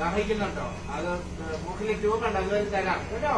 ദഹിക്കുന്നുണ്ടോ? അത് മൂക്കിലെ ട്യൂബ് ഉണ്ട് അതുവരെ തരാം. കേട്ടോ?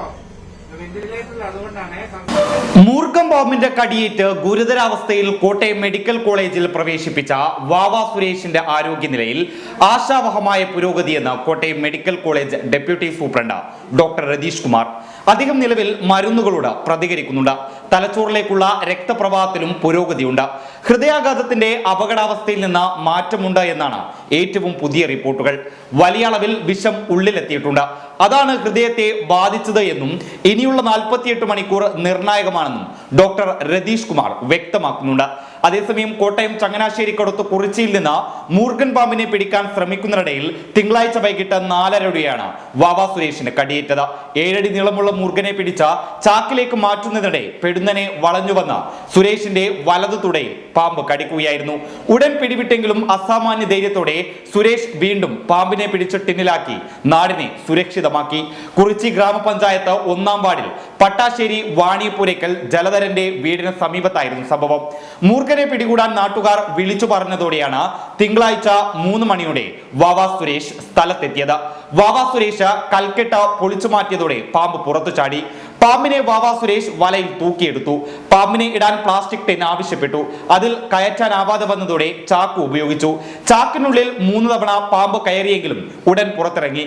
മൂർഖം ബോംബിന്റെ കടിയേറ്റ് ഗുരുതരാവസ്ഥയിൽ കോട്ടയം മെഡിക്കൽ കോളേജിൽ പ്രവേശിപ്പിച്ച വാവ സുരേഷിന്റെ ആരോഗ്യനിലയിൽ ആശാവഹമായ പുരോഗതിയെന്ന് Kottayam medical college deputy superintendent doctor Ratheesh Kumar അദ്ദേഹം നിലവിൽ മരുന്നുകളോട് പ്രതികരിക്കുന്നുണ്ട്. തലച്ചോറിലേക്കുള്ള രക്തപ്രവാഹത്തിലും പുരോഗതിയുണ്ട്. ഹൃദയാഘാതത്തിന്റെ അപകടാവസ്ഥയിൽ നിന്ന് മാറ്റമുണ്ട് എന്നാണ് ഏറ്റവും പുതിയ റിപ്പോർട്ടുകൾ. വലിയ അളവിൽ വിഷം ഉള്ളിലെത്തിയിട്ടുണ്ട്. അതാണ് ഹൃദയത്തെ ബാധിച്ചത് എന്നും ഇനിയുള്ള നാൽപ്പത്തിയെട്ട് മണിക്കൂർ നിർണായകമാണെന്നും ഡോക്ടർ രതീഷ് കുമാർ വ്യക്തമാക്കുന്നുണ്ട്. അതേസമയം കോട്ടയം ചങ്ങനാശ്ശേരിക്കടുത്ത് കുറിച്ചിയിൽ നിന്ന് മൂർഖൻ പാമ്പിനെ പിടിക്കാൻ ശ്രമിക്കുന്നതിനിടയിൽ തിങ്കളാഴ്ച വൈകിട്ട് നാലരയോടെയാണ് വാവ സുരേഷിന് കടിയേറ്റത്. ഏഴടി നീളമുള്ള മൂർഖനെ പിടിച്ച ചാക്കിലേക്ക് മാറ്റുന്നതിനിടെ പെടുന്നനെ വളഞ്ഞു വന്ന സുരേഷിന്റെ വലതു തുടയിൽ പാമ്പ് കടിക്കുകയായിരുന്നു. ഉടൻ പിടിവിട്ടെങ്കിലും അസാമാന്യ ധൈര്യത്തോടെ സുരേഷ് വീണ്ടും പാമ്പിനെ പിടിച്ച് ടിന്നിലാക്കി നാടിനെ സുരക്ഷിതമാക്കി. കുറിച്ചി ഗ്രാമപഞ്ചായത്ത് ഒന്നാം വാർഡിൽ പട്ടാശ്ശേരി വാണിയപ്പുരയ്ക്കൽ ജലധരന്റെ വീടിന് സമീപത്തായിരുന്നു സംഭവം. മൂർഖനെ പിടികൂടാൻ നാട്ടുകാർ വിളിച്ചു പറഞ്ഞതോടെയാണ് തിങ്കളാഴ്ച മൂന്ന് മണിയോടെ വാവ സുരേഷ് സ്ഥലത്തെത്തിയത്. വാവ സുരേഷ് കൽക്കെട്ട പൊളിച്ചു മാറ്റിയതോടെ പാമ്പ് പുറത്തു ചാടി പാമ്പിനെ വാവ സുരേഷ് വലയിൽ തൂക്കിയെടുത്തു. പാമ്പിനെ ഇടാൻ പ്ലാസ്റ്റിക് ടെൻ ആവശ്യപ്പെട്ടു. അതിൽ കയറ്റാനാവാതെ വന്നതോടെ ചാക്ക് ഉപയോഗിച്ചു. ചാക്കിനുള്ളിൽ മൂന്ന് തവണ പാമ്പ് കയറിയെങ്കിലും ഉടൻ പുറത്തിറങ്ങി.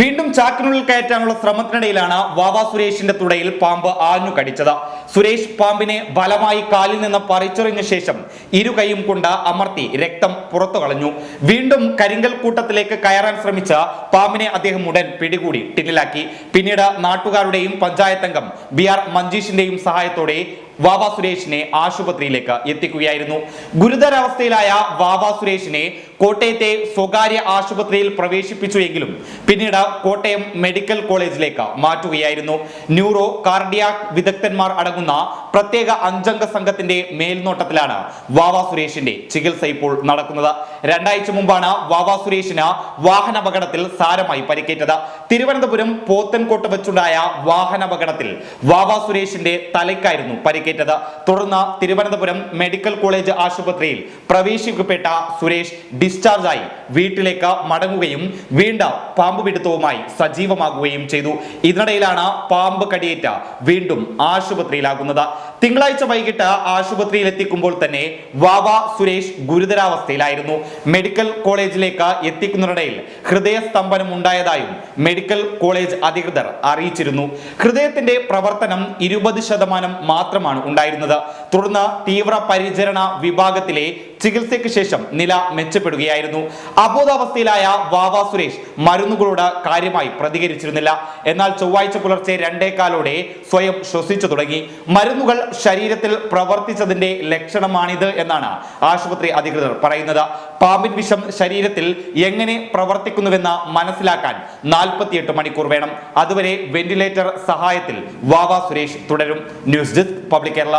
വീണ്ടും ചാക്കിനുള്ളിൽ കയറ്റാനുള്ള ശ്രമത്തിനിടയിലാണ് വാവ സുരേഷിന്റെ തുടയിൽ പാമ്പ് ആഞ്ഞു കടിച്ചത്. സുരേഷ് പാമ്പിനെ ബലമായി കാലിൽ നിന്ന് പറിച്ചെറിഞ്ഞ ശേഷം ഇരു കൈയും കൊണ്ട് അമർത്തി രക്തം പുറത്തു കളഞ്ഞു. വീണ്ടും കരിങ്കൽ കൂട്ടത്തിലേക്ക് കയറാൻ ശ്രമിച്ച പാമ്പിനെ അദ്ദേഹം ഉടൻ പിടികൂടി ടിന്നിലാക്കി. പിന്നീട് നാട്ടുകാരുടെയും പഞ്ചായത്ത് അംഗം ബി ആർ മഞ്ജീഷിന്റെയും സഹായത്തോടെ വാവ സുരേഷിനെ ആശുപത്രിയിലേക്ക് എത്തിക്കുകയായിരുന്നു. ഗുരുതരാവസ്ഥയിലായ വാവ സുരേഷിനെ കോട്ടയത്തെ സ്വകാര്യ ആശുപത്രിയിൽ പ്രവേശിപ്പിച്ചു എങ്കിലും പിന്നീട് കോട്ടയം മെഡിക്കൽ കോളേജിലേക്ക് മാറ്റുകയായിരുന്നു. ന്യൂറോ കാർഡിയാക് വിദഗ്ധന്മാർ അടങ്ങുന്ന പ്രത്യേക അഞ്ചംഗ സംഘത്തിന്റെ മേൽനോട്ടത്തിലാണ് വാവ സുരേഷിന്റെ ചികിത്സ ഇപ്പോൾ നടക്കുന്നത്. രണ്ടാഴ്ച മുമ്പാണ് വാവ സുരേഷിന് വാഹനാപകടത്തിൽ സാരമായി പരിക്കേറ്റത്. തിരുവനന്തപുരം പോത്തൻകോട്ട് വെച്ചുണ്ടായ വാഹനാപകടത്തിൽ വാവ സുരേഷിന്റെ തലയ്ക്കായിരുന്നു പരിക്കേറ്റത്. തുടർന്ന് തിരുവനന്തപുരം മെഡിക്കൽ കോളേജ് ആശുപത്രിയിൽ പ്രവേശിക്കപ്പെട്ട സുരേഷ് ഡിസ്ചാർജായി വീട്ടിലേക്ക് മടങ്ങുകയും വീണ്ട പാമ്പ് പിടുത്തവുമായി സജീവമാകുകയും ചെയ്തു. ഇതിനിടയിലാണ് പാമ്പ് കടിയേറ്റ വീണ്ടും ആശുപത്രിയിലാകുന്നത്. തിങ്കളാഴ്ച വൈകിട്ട് ആശുപത്രിയിൽ എത്തിക്കുമ്പോൾ തന്നെ വാവ സുരേഷ് ഗുരുതരാവസ്ഥയിലായിരുന്നു. മെഡിക്കൽ കോളേജിലേക്ക് എത്തിക്കുന്നതിനിടയിൽ ഹൃദയസ്തംഭനം ഉണ്ടായതായും മെഡിക്കൽ കോളേജ് അധികൃതർ അറിയിച്ചിരുന്നു. ഹൃദയത്തിന്റെ പ്രവർത്തനം ഇരുപത് ശതമാനം മാത്രമാണ് ഉണ്ടായിരുന്നത്. തുടർന്ന് തീവ്ര പരിചരണ വിഭാഗത്തിലെ ചികിത്സയ്ക്ക് ശേഷം നില മെച്ചപ്പെടുകയായിരുന്നു. അബോധാവസ്ഥയിലായ വാവ സുരേഷ് മരുന്നുകളോട് കാര്യമായി പ്രതികരിച്ചിരുന്നില്ല. എന്നാൽ ചൊവ്വാഴ്ച പുലർച്ചെ രണ്ടേകാലോടെ സ്വയം ശ്വസിച്ചു തുടങ്ങി. മരുന്നുകൾ ശരീരത്തിൽ പ്രവർത്തിച്ചതിന്റെ ലക്ഷണമാണിത് എന്നാണ് ആശുപത്രി അധികൃതർ പറയുന്നത്. പാമ്പിൻ വിഷം ശരീരത്തിൽ എങ്ങനെ പ്രവർത്തിക്കുന്നുവെന്ന് മനസ്സിലാക്കാൻ നാൽപ്പത്തിയെട്ട് മണിക്കൂർ വേണം. അതുവരെ വെന്റിലേറ്റർ സഹായത്തിൽ വാവ സുരേഷ് തുടരും. News desk public Kerala.